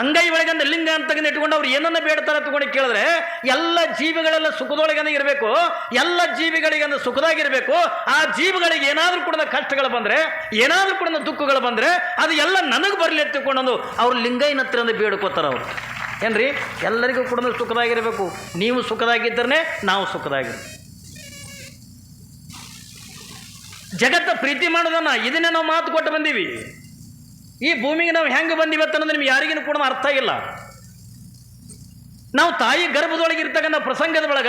ಅಂಗೈ ಒಳಗಂದ ಲಿಂಗ ಅಂತ ಇಟ್ಕೊಂಡು ಅವ್ರು ಏನನ್ನ ಬೇಡ್ತಾರೆ ತಗೊಂಡು ಕೇಳಿದ್ರೆ ಎಲ್ಲ ಜೀವಿಗಳೆಲ್ಲ ಸುಖದೊಳಗನೆ ಇರಬೇಕು, ಎಲ್ಲ ಜೀವಿಗಳಿಗೆ ಸುಖದಾಗಿರಬೇಕು, ಆ ಜೀವಿಗಳಿಗೆ ಏನಾದರೂ ಕೂಡ ಕಷ್ಟಗಳು ಬಂದ್ರೆ, ಏನಾದರೂ ಕೂಡ ದುಃಖಗಳು ಬಂದ್ರೆ ಅದು ಎಲ್ಲ ನನಗೆ ಬರಲಿ ಎತ್ತಿಕೊಂಡು ಅವ್ರು ಲಿಂಗೈನ ಹತ್ರ ಅವರು ಅವ್ರು. ಏನ್ರಿ? ಎಲ್ಲರಿಗೂ ಕೂಡ ಸುಖದಾಗಿರ್ಬೇಕು. ನೀವು ಸುಖದಾಗಿದ್ದರೆ ನಾವು ಸುಖದಾಗಿರ್ ಜಗತ್ತ ಪ್ರೀತಿ ಮಾಡೋದನ್ನ ಇದನ್ನೇ ನಾವು ಮಾತು ಕೊಟ್ಟು ಬಂದೀವಿ. ಈ ಭೂಮಿಗೆ ನಾವು ಹೆಂಗೆ ಬಂದಿವತ್ತು ಅನ್ನೋದು ನಿಮ್ಗೆ ಯಾರಿಗೂ ಕೂಡ ಅರ್ಥ ಆಗಿಲ್ಲ. ನಾವು ತಾಯಿ ಗರ್ಭದೊಳಗೆ ಇರ್ತಕ್ಕಂಥ ಪ್ರಸಂಗದ ಒಳಗ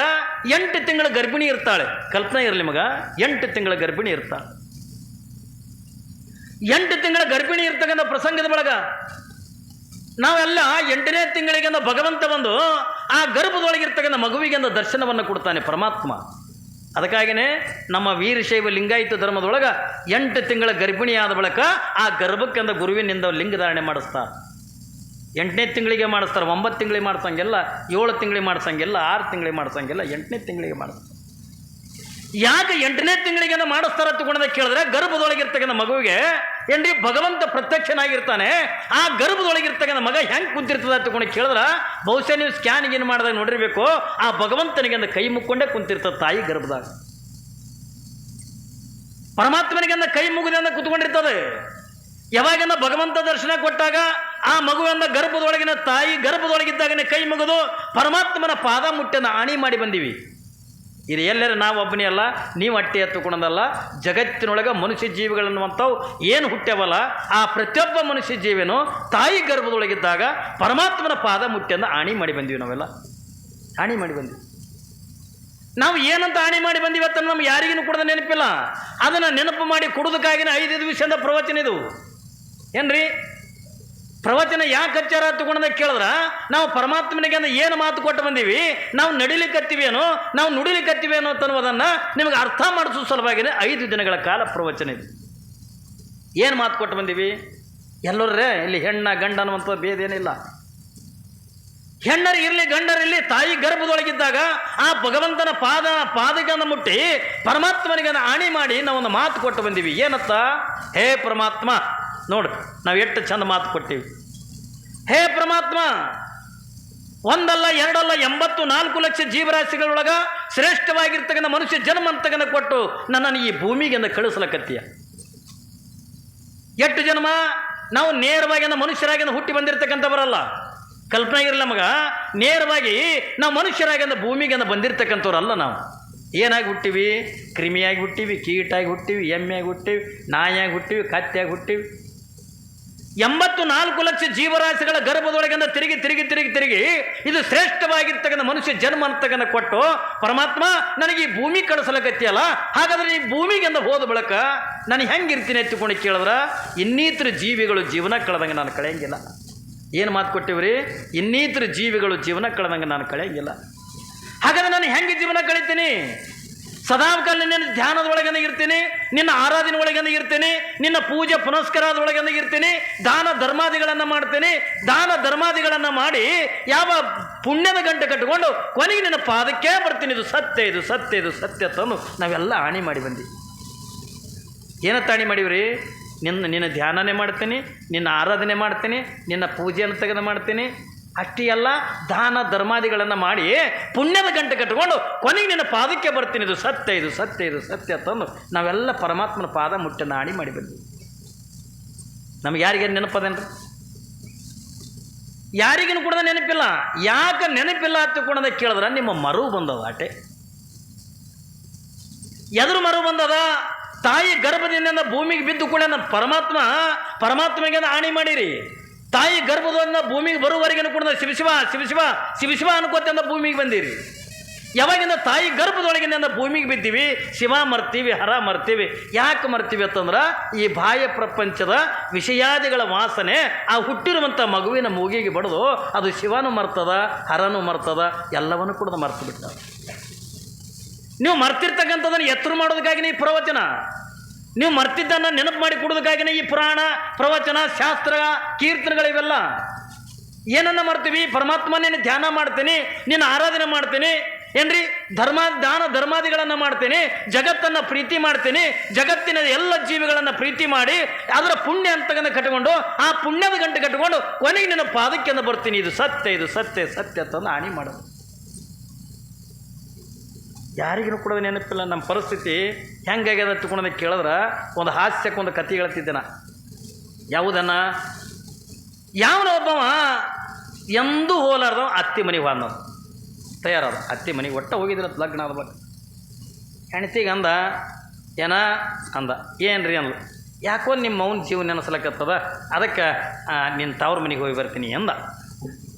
ಎಂಟು ತಿಂಗಳ ಗರ್ಭಿಣಿ ಇರ್ತಾಳೆ. ಕಲ್ಪನೆ ಇರಲಿ ಮಗ, ಎಂಟು ತಿಂಗಳ ಗರ್ಭಿಣಿ ಇರ್ತಾಳೆ. ಎಂಟು ತಿಂಗಳ ಗರ್ಭಿಣಿ ಇರ್ತಕ್ಕಂಥ ಪ್ರಸಂಗದ ಒಳಗ ನಾವೆಲ್ಲ ಎಂಟನೇ ತಿಂಗಳಿಗೆ ಭಗವಂತ ಬಂದು ಆ ಗರ್ಭದೊಳಗಿರ್ತಕ್ಕಂಥ ಮಗುವಿಗೆ ದರ್ಶನವನ್ನು ಕೊಡ್ತಾನೆ ಪರಮಾತ್ಮ. ಅದಕ್ಕಾಗಿಯೇ ನಮ್ಮ ವೀರಶೈವ ಲಿಂಗಾಯಿತ ಧರ್ಮದೊಳಗೆ ಎಂಟು ತಿಂಗಳ ಗರ್ಭಿಣಿಯಾದ ಬಳಿಕ ಆ ಗರ್ಭಕ್ಕೆಂದ ಗುರುವಿನಿಂದ ಲಿಂಗಧಾರಣೆ ಮಾಡಿಸ್ತಾರೆ. ಎಂಟನೇ ತಿಂಗಳಿಗೆ ಮಾಡಿಸ್ತಾರೆ, ಒಂಬತ್ತು ತಿಂಗಳಿಗೆ ಮಾಡ್ಸಂಗಿಲ್ಲ ಏಳು ತಿಂಗಳಿಗೆ ಮಾಡ್ಸಂಗಿಲ್ಲ ಆರು ತಿಂಗಳಿಗೆ ಮಾಡ್ಸಂಗಿಲ್ಲ ಎಂಟನೇ ತಿಂಗಳಿಗೆ ಮಾಡಿಸ್ತಾರೆ. ಯಾಕೆ ಎಂಟನೇ ತಿಂಗಳಿಗೆ ಮಾಡಿಸ್ತಾರ ತಗೊಂಡ ಕೇಳಿದ್ರೆ ಗರ್ಭದೊಳಗಿರ್ತಕ್ಕಂಥ ಮಗುವಿಗೆ ಏನ್ರಿ ಭಗವಂತ ಪ್ರತ್ಯಕ್ಷನಾಗಿರ್ತಾನೆ. ಆ ಗರ್ಭದೊಳಗಿರ್ತಕ್ಕಂಥ ಮಗ ಹೆಂಗೆ ಕುಂತಿರ್ತದ ತಗೊಂಡು ಕೇಳಿದ್ರೆ, ಬಹುಶಃ ನೀವು ಸ್ಕ್ಯಾನಿಂಗ್ ಏನು ಮಾಡಿದಾಗ ನೋಡಿರಬೇಕು, ಆ ಭಗವಂತನಿಗೆ ಅಂದ ಕೈ ಮುಕ್ಕೊಂಡೇ ಕುಂತಿರ್ತದೆ ತಾಯಿ ಗರ್ಭದಾಗ. ಪರಮಾತ್ಮನಿಗೆ ಅಂದ ಕೈ ಮುಗಿದಿಂದ ಕುತ್ಕೊಂಡಿರ್ತದೆ. ಯಾವಾಗಿನ ಭಗವಂತ ದರ್ಶನ ಕೊಟ್ಟಾಗ ಆ ಮಗುವಿನ ಗರ್ಭದೊಳಗಿನ ತಾಯಿ ಗರ್ಭದೊಳಗಿದ್ದಾಗನೇ ಕೈ ಮುಗಿದು ಪರಮಾತ್ಮನ ಪಾದ ಮುಟ್ಟನ್ನು ಆಣಿ ಮಾಡಿ ಬಂದೀವಿ. ಇದು ಎಲ್ಲರ ನಾವು ಒಬ್ಬನೇ ಅಲ್ಲ, ನೀವು ಅಟ್ಟೆ ಎತ್ತುಕೊಂಡಲ್ಲ ಜಗತ್ತಿನೊಳಗೆ ಮನುಷ್ಯ ಜೀವಿಗಳನ್ನುವಂಥವು ಏನು ಹುಟ್ಟ್ಯವಲ್ಲ, ಆ ಪ್ರತಿಯೊಬ್ಬ ಮನುಷ್ಯ ಜೀವಿನೂ ತಾಯಿ ಗರ್ಭದೊಳಗಿದ್ದಾಗ ಪರಮಾತ್ಮನ ಪಾದ ಮುಟ್ಟಿಯಿಂದ ಆಣಿ ಮಾಡಿ ಬಂದೀವಿ ನಾವೆಲ್ಲ. ಆಣಿ ಮಾಡಿ ಬಂದೀವಿ. ನಾವು ಏನಂತ ಆಣಿ ಮಾಡಿ ಬಂದಿವತ್ತ ನಮ್ಗೆ ಯಾರಿಗೂ ಕೂಡ ನೆನಪಿಲ್ಲ. ಅದನ್ನು ನೆನಪು ಮಾಡಿ ಕೊಡೋದಕ್ಕಾಗಿನ ಐದು ವಿಷಯದ ಪ್ರವಚನ ಇದು. ಏನ್ರಿ? ಪ್ರವಚನ ಯಾಕೆ ಹಚ್ಚಾರ ತಗೊಂಡ ಕೇಳಿದ್ರ, ನಾವು ಪರಮಾತ್ಮನಿಗೆ ಅಂದ್ರೆ ಏನು ಮಾತು ಕೊಟ್ಟು ಬಂದೀವಿ? ನಾವು ನಡಿಲಿಕ್ಕತ್ತೀವೇನೋ ನಾವು ನುಡಿಲಿಕ್ಕತ್ತೀವೇನೋ ಅನ್ನೋದನ್ನು ನಿಮಗೆ ಅರ್ಥ ಮಾಡಿಸೋ ಸಲುವಾಗಿನೇ ಐದು ದಿನಗಳ ಕಾಲ ಪ್ರವಚನ ಇದು. ಏನು ಮಾತು ಕೊಟ್ಟು ಬಂದೀವಿ? ಎಲ್ಲರೇ ಇಲ್ಲಿ ಹೆಣ್ಣ, ಗಂಡ ಅನ್ನುವಂಥ ಭೇದೇನಿಲ್ಲ ಹೆಣ್ಣರು ಇರಲಿ ಗಂಡರಿರಲಿ ತಾಯಿ ಗರ್ಭದೊಳಗಿದ್ದಾಗ ಆ ಭಗವಂತನ ಪಾದ ಪಾದಗಳನ್ನು ಮುಟ್ಟಿ ಪರಮಾತ್ಮನಿಗೆ ಆಣಿ ಮಾಡಿ ನಾವೊಂದು ಮಾತು ಕೊಟ್ಟು ಬಂದೀವಿ. ಏನತ್ತ? ಹೇ ಪರಮಾತ್ಮ ನೋಡು, ನಾವು ಎಷ್ಟು ಚಂದ ಮಾತು ಕೊಟ್ಟಿವಿ ಹೇ ಪರಮಾತ್ಮ, ಒಂದಲ್ಲ, ಎರಡಲ್ಲ, ಎಂಬತ್ತು, ನಾಲ್ಕು ಲಕ್ಷ ಜೀವರಾಶಿಗಳೊಳಗ ಶ್ರೇಷ್ಠವಾಗಿರ್ತಕ್ಕಂಥ ಮನುಷ್ಯ ಜನ್ಮ ಅಂತಕ್ಕಂಥ ಕೊಟ್ಟು ನನ್ನನ್ನು ಈ ಭೂಮಿಗೆ ಕಳಿಸ್ಲಕತ್ತೀಯ. ಎಷ್ಟು ಜನ್ಮ? ನಾವು ನೇರವಾಗಿ ಮನುಷ್ಯರಾಗಿ ಹುಟ್ಟಿ ಬಂದಿರತಕ್ಕಂಥವರಲ್ಲ. ಕಲ್ಪನೆ ಇರಲಿ ನಮಗೆ, ನೇರವಾಗಿ ನಾವು ಮನುಷ್ಯರಾಗಿ ಭೂಮಿಗೆ ಬಂದಿರತಕ್ಕಂಥವ್ರಲ್ಲ ನಾವು. ಏನಾಗಿ ಹುಟ್ಟಿವಿ? ಕ್ರಿಮಿಯಾಗಿ ಹುಟ್ಟಿವಿ, ಕೀಟಾಗಿ ಹುಟ್ಟಿವಿ, ಎಮ್ಮೆಯಾಗಿ ಹುಟ್ಟಿವಿ, ನಾಯಿಯಾಗಿ ಹುಟ್ಟಿವಿ, ಕತ್ತೆಯಾಗಿ ಹುಟ್ಟಿವಿ. ಎಂಬತ್ತು ನಾಲ್ಕು ಲಕ್ಷ ಜೀವರಾಶಿಗಳ ಗರ್ಭದೊಳಗಿಂದ ತಿರುಗಿ ತಿರುಗಿ ತಿರುಗಿ ತಿರುಗಿ ಇದು ಶ್ರೇಷ್ಠವಾಗಿರ್ತಕ್ಕಂಥ ಮನುಷ್ಯ ಜನ್ಮ ಅಂತಕ್ಕಂಥ ಕೊಟ್ಟು ಪರಮಾತ್ಮ, ನನಗೆ ಈ ಭೂಮಿ ಕಳಿಸಲಕತ್ತಿಯಲ್ಲ ಹಾಗಾದ್ರೆ ಈ ಭೂಮಿಗೆಂದ ಹೋದ ಬಳಕ ನಾನು ಹೆಂಗಿರ್ತೀನಿ ಎತ್ತಿಕೊಂಡು ಕೇಳಿದ್ರೆ? ಇನ್ನಿತರ ಜೀವಿಗಳು ಜೀವನ ಕಳೆದಂಗೆ ನಾನು ಕಳೆಯಂಗಿಲ್ಲ. ಏನು ಮಾತು ಕೊಟ್ಟಿವ್ರಿ? ಇನ್ನಿತರ ಜೀವಿಗಳು ಜೀವನ ಕಳೆದಂಗೆ ನಾನು ಕಳೆಯಂಗಿಲ್ಲ. ಹಾಗಾದ್ರೆ ನಾನು ಹೆಂಗೆ ಜೀವನ ಕಳಿತೀನಿ? ಸದಾಕಾಲ ನಿನ್ನ ಧ್ಯಾನದೊಳಗನೆ ಇರ್ತೀನಿ, ನಿನ್ನ ಆರಾಧನೆ ಒಳಗನೆ ಇರ್ತೀನಿ, ನಿನ್ನ ಪೂಜೆ ಪುನಸ್ಕಾರದೊಳಗನೆ ಇರ್ತೀನಿ, ದಾನ ಧರ್ಮಾದಿಗಳನ್ನು ಮಾಡ್ತೀನಿ, ದಾನ ಧರ್ಮಾದಿಗಳನ್ನು ಮಾಡಿ ಯಾವ ಪುಣ್ಯದ ಗಂಟೆ ಕಟ್ಟಿಕೊಂಡು ಕೊನೆಗೆ ನಿನ್ನ ಪಾದಕ್ಕೆ ಬರ್ತೀನಿ. ಇದು ಸತ್ಯ ಇದು ಸತ್ಯ ಇದು ಸತ್ಯ ತಂದು ನಾವೆಲ್ಲ ಹಾಣಿ ಮಾಡಿ ಬಂದಿ ಏನತ್ತ ಹಾಣಿ ಮಾಡಿವ್ರಿ? ನಿನ್ನ ನಿನ್ನ ಧ್ಯಾನನೇ ಮಾಡ್ತೀನಿ, ನಿನ್ನ ಆರಾಧನೆ ಮಾಡ್ತೀನಿ, ನಿನ್ನ ಪೂಜೆಯನ್ನು ತೆಗೆದು ಮಾಡ್ತೀನಿ ಅಷ್ಟೇ ಅಲ್ಲ ದಾನ ಧರ್ಮಾದಿಗಳನ್ನು ಮಾಡಿ ಪುಣ್ಯದ ಗಂಟೆ ಕಟ್ಟಿಕೊಂಡು ಕೊನೆಗೆ ನಿನ್ನ ಪಾದಕ್ಕೆ ಬರ್ತೀನಿ. ಇದು ಸತ್ಯ ಇದು ಸತ್ಯ ಇದು ಸತ್ಯ ತಂದು ನಾವೆಲ್ಲ ಪರಮಾತ್ಮನ ಪಾದ ಮುಟ್ಟ ನಾಡಿ ಮಾಡಿ ಬಂದ್ವಿ. ನಮ್ಗೆ ಯಾರಿಗೆ ನೆನಪದೇನ್ರಿ? ಯಾರಿಗೇನು ಕೂಡ ನೆನಪಿಲ್ಲ. ಯಾಕೆ ನೆನಪಿಲ್ಲ ಅಂತ ಕೂಡ ಕೇಳಿದ್ರೆ ನಿಮ್ಮ ಮರು ಬಂದದ ಆಟೆ ಎದುರು ಮರು ಬಂದದ. ತಾಯಿ ಗರ್ಭದಿಂದ ಭೂಮಿಗೆ ಬಿದ್ದು ಕೂಡ ನನ್ನ ಪರಮಾತ್ಮ ಪರಮಾತ್ಮಗೆ ಆಣಿ ಮಾಡಿರಿ. ತಾಯಿ ಗರ್ಭದಿಂದ ಭೂಮಿಗೆ ಬರುವವರೆಗೂ ಕೂಡ ಶಿವಶಿವ ಶಿವಶಿವ ಶಿವಶಿವ ಅನ್ಕೋತಿಂದ ಭೂಮಿಗೆ ಬಂದಿರಿ. ಯಾವಾಗಿಂದ ತಾಯಿ ಗರ್ಭದೊಳಗಿನಿಂದ ಭೂಮಿಗೆ ಬಿದ್ದೀವಿ? ಶಿವ ಮರ್ತೀವಿ, ಹರ ಮರ್ತೀವಿ. ಯಾಕೆ ಮರ್ತೀವಿ ಅಂತಂದ್ರೆ ಈ ಬಾಹ್ಯ ಪ್ರಪಂಚದ ವಿಷಯಾದಿಗಳ ವಾಸನೆ ಆ ಹುಟ್ಟಿರುವಂಥ ಮಗುವಿನ ಮೂಗಿಗೆ ಬಡಿದು ಅದು ಶಿವನು ಮರ್ತದ, ಹರನು ಮರ್ತದ, ಎಲ್ಲವನ್ನು ಕೂಡ ಮರ್ತು ಬಿಟ್ಟ. ನೀವು ಮರ್ತಿರ್ತಕ್ಕಂಥದ್ದನ್ನು ಎತ್ತರ ಮಾಡೋದಕ್ಕಾಗಿನೇ ನೀವು ಪ್ರವಚನ. ನೀವು ಮರ್ತಿದ್ದನ್ನು ನೆನಪು ಮಾಡಿ ಕೊಡೋದಕ್ಕಾಗಿನೇ ಈ ಪುರಾಣ, ಪ್ರವಚನ, ಶಾಸ್ತ್ರ ಕೀರ್ತನೆಗಳಿವೆಲ್ಲ ಏನನ್ನ ಮಾಡ್ತೀವಿ? ಪರಮಾತ್ಮನೇನು ಧ್ಯಾನ ಮಾಡ್ತೀನಿ ನಿನ್ನ ಆರಾಧನೆ ಮಾಡ್ತೀನಿ, ಏನ್ರಿ? ಧರ್ಮ, ದಾನ, ಧರ್ಮಾದಿಗಳನ್ನು ಮಾಡ್ತೀನಿ, ಜಗತ್ತನ್ನು ಪ್ರೀತಿ ಮಾಡ್ತೀನಿ, ಜಗತ್ತಿನ ಎಲ್ಲ ಜೀವಿಗಳನ್ನು ಪ್ರೀತಿ ಮಾಡಿ, ಅದರ ಪುಣ್ಯ ಅಂತಗನ್ನ ಕಟ್ಟಿಕೊಂಡು ಆ ಪುಣ್ಯದ ಗಂಟೆ ಕಟ್ಟಿಕೊಂಡು ಕೊನೆಗೆ ನಿನ್ನ ಪಾದಕ್ಕೆ ಬರ್ತೀನಿ. ಇದು ಸತ್ಯ ಇದು ಸತ್ಯ ಸತ್ಯ ತಂದು ಹಾನಿ ಮಾಡೋದು. ಯಾರಿಗೂ ಕೂಡ ನೆನಪಿಲ್ಲ, ನಮ್ಮ ಪರಿಸ್ಥಿತಿ ಹೆಂಗಾಗ್ಯದ ತಿಳ್ಕೊಂಡ ಕೇಳಿದ್ರೆ ಒಂದು ಹಾಸ್ಯಕ್ಕೆ ಒಂದು ಕತೆ ಹೇಳ್ತಿದ್ದೆ ನಾ ಯಾವುದನ್ನ? ಯಾವನ ಒಬ್ಬವ ಎಂದೂ ಹೋಲಾರ್ದ ಅತ್ತಿ ಮನೆಗೆ ಹೋದ ತಯಾರಾದ ಅತ್ತಿ ಮನೆಗೆ ಒಟ್ಟ ಹೋಗಿದ್ರ ಲಗ್ನ ಆದ ಬಗ್ಗೆ ಹೆಣ್ತಿಗೆ ಅಂದ, ಏನ? ಅಂದ. ಏನ್ರಿ ಅಂದ್ಲು. ಯಾಕೋ ನಿಮ್ಮ ಮೌನ ಜೀವ ನೆನೆಸ್ಲಕತ್ತದ? ಅದಕ್ಕೆ ನಿನ್ನ ತವ್ರ ಮನೆಗೆ ಹೋಗಿ ಬರ್ತೀನಿ ಅಂದ.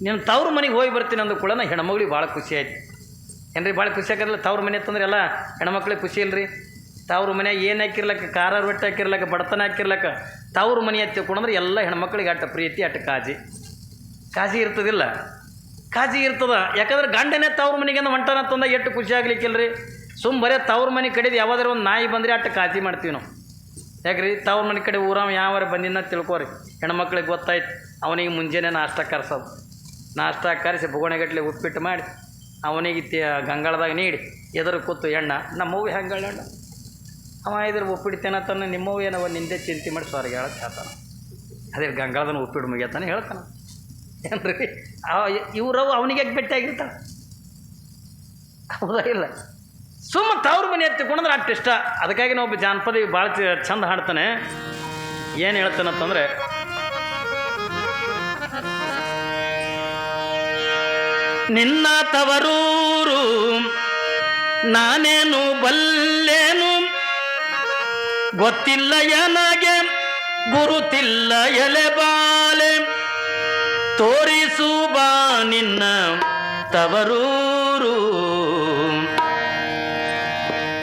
ನಿನ್ನ ತವ್ರ ಮನೆಗೆ ಹೋಗಿ ಬರ್ತೀನಿ ಅಂದ ಕೂಡ ಹೆಣ್ಮಗಳಿಗೆ ಭಾಳ ಖುಷಿ ಆಯ್ತು. ಏನ್ರಿ ಭಾಳ ಖುಷಿ ಆಗಿರಲ್ಲ ತವ್ರ ಮನೆ ತಂದ್ರೆ ಎಲ್ಲ ಹೆಣ್ಮಕ್ಳಿಗೆ ಖುಷಿ ಇಲ್ರಿ? ತವ್ರ ಮನ್ಯಾಗ ಏನು ಹಾಕಿರ್ಲಕ್ಕ, ಖಾರ ರೊಟ್ಟಿ ಹಾಕಿರ್ಲಕ್ಕ, ಬಡತನ ಹಾಕಿರ್ಲಕ್ಕ, ತವ್ರ ಮನೆ ತಿಳ್ಕೊಂಡ್ರೆ ಎಲ್ಲ ಹೆಣ್ಮಕ್ಳಿಗೆ ಅಟ್ಟ ಪ್ರೀತಿ, ಅಟ್ಟ ಕಾಜಿ. ಕಾಜಿ ಇರ್ತದಿಲ್ಲ? ಕಾಜಿ ಇರ್ತದ. ಯಾಕಂದ್ರೆ ಗಂಡನೇ ತವ್ರ ಮನೆಗೆ ಒಂಟನ ತಂದ ಎಷ್ಟು ಖುಷಿ ಆಗ್ಲಿಕ್ಕಿಲ್ರಿ? ಸುಮ್ ಬರೇ ತವ್ರ ಮನೆ ಕಡೆದು ಯಾವ್ದಾರ ಒಂದು ನಾಯಿ ಬಂದರೆ ಅಟ್ಟ ಕಾಜಿ ಮಾಡ್ತೀವಿ ನಾವು. ಯಾಕ್ರಿ, ತವ್ರ ಮನೆ ಕಡೆ ಊರಾವ ಯಾವಾರ ಬಂದಿನ ತಿಳ್ಕೊರಿ. ಹೆಣ್ಮಕ್ಳಿಗೆ ಗೊತ್ತಾಯ್ತು, ಅವನಿಗೆ ಮುಂಜಾನೆ ನಾಷ್ಟ ಕರ್ಸೋದು. ನಾಷ್ಟ ಕರೆಸಿ, ಬೊಗಣೆಗಟ್ಲೆ ಉಪ್ಪಿಟ್ಟು ಮಾಡಿ ಅವನಿಗೆ ಗಂಗಾಳದಾಗ ನೀಡಿ, ಎದುರು ಕೂತು ಎಣ್ಣ ನಮ್ಮವ್ವ ಹೆಂಗಳ ಎಣ್ಣ ಅವ ಇದ್ರ ಉಪ್ಪಿಟ್ಟು ತನ್ನ ನಿಮ್ಮವು ಏನವ ನಿಂದೆ ಚಿಂತೆ ಮಾಡಿ ಸ್ವರ್ಗ ಹೇಳಕ್ಕೆ ಹೇಳ್ತಾನೆ. ಅದೇ ಗಂಗಾಳದನ್ನು ಉಪ್ಪಿಟ್ಟು ಮುಗಿಯತ್ತಾನೆ ಹೇಳ್ತಾನೆ. ಏನ್ರಿ? ಅವ ಇವ್ರವು ಅವನಿಗೆ ಭೇಟಿಯಾಗಿರ್ತಾನೆ ಹೌದಾ ಇಲ್ಲ? ಸುಮ್ಮ ತವ್ರ ಮನೆ ಎತ್ತಿಕೊಂಡ್ರೆ ಅಷ್ಟು ಇಷ್ಟ ಅದಕ್ಕಾಗಿ ನಾವು ಒಬ್ಬ ಜಾನಪದ ಭಾಳ ಚಂದ ಹಾಡ್ತಾನೆ. ಏನು ಹೇಳ್ತಾನಂತಂದ್ರೆ ನಿನ್ನ ತವರೂರು, ನಾನೇನು ಬಲ್ಲೇನು? ಗೊತ್ತಿಲ್ಲ ಏನಾಗೆ ಗುರುತಿಲ್ಲ ಎಲೆ ಬಾಲೆ. ಬಾ ನಿನ್ನ ತವರೂರು.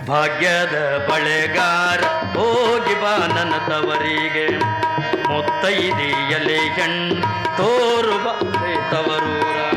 ಭಾಗ್ಯದ ಬಳೆಗಾರ, ಹೋಗಿ ಬಾ ನನ್ನ ತವರಿಗೆ. ಮುತ್ತೈದೆಯಲೆ ಹೆಣ್ಣು, ತೋರು ಬಾ ತವರೂರ.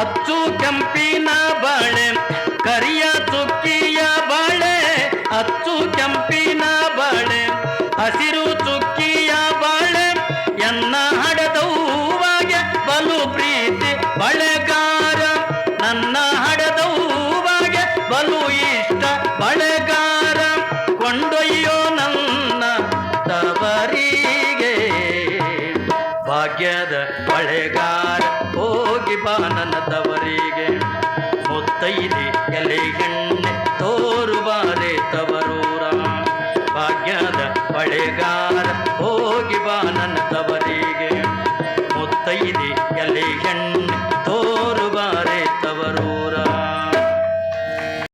ಅಚ್ಚು ಕೆಂಪಿನ ಬಾಳೆ ಕರಿಯ ಚುಕ್ಕಿಯ ಬಾಳೆ ಅಚ್ಚು ಕೆಂಪಿನ